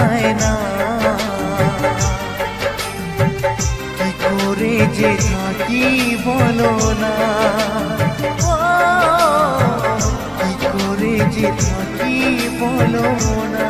যায় না। কি করে যে থাকি বলো না। কি করে যে থাকি বলো না।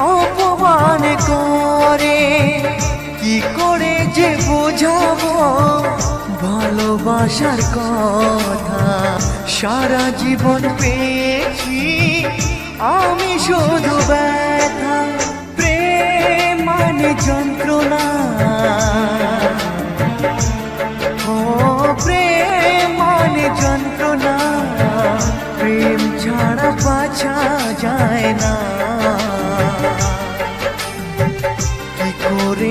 অপমান করে? কি করে যে বোঝাবো? ভালোবাসার কথা সারা জীবন পেয়েছি। আমি শুধু ব্যথা, প্রেম মানে যন্ত্রণা।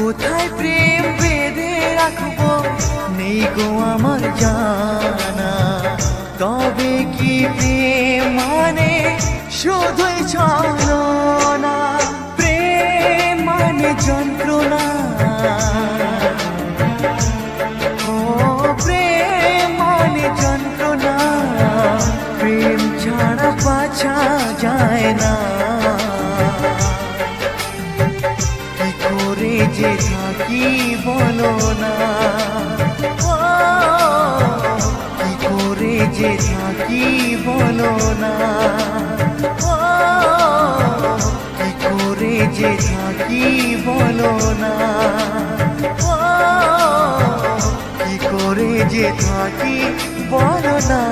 কোথায় প্রেম বেঁধে রাখব? নেই গো আমার জানা। তবে কি প্রেম মানে? শুধুই চলো করে যে থাকি বলো না ও, কি করে যে থাকি বলো না কি করে যে থাকি বলো না কি করে যে থাকি বলো না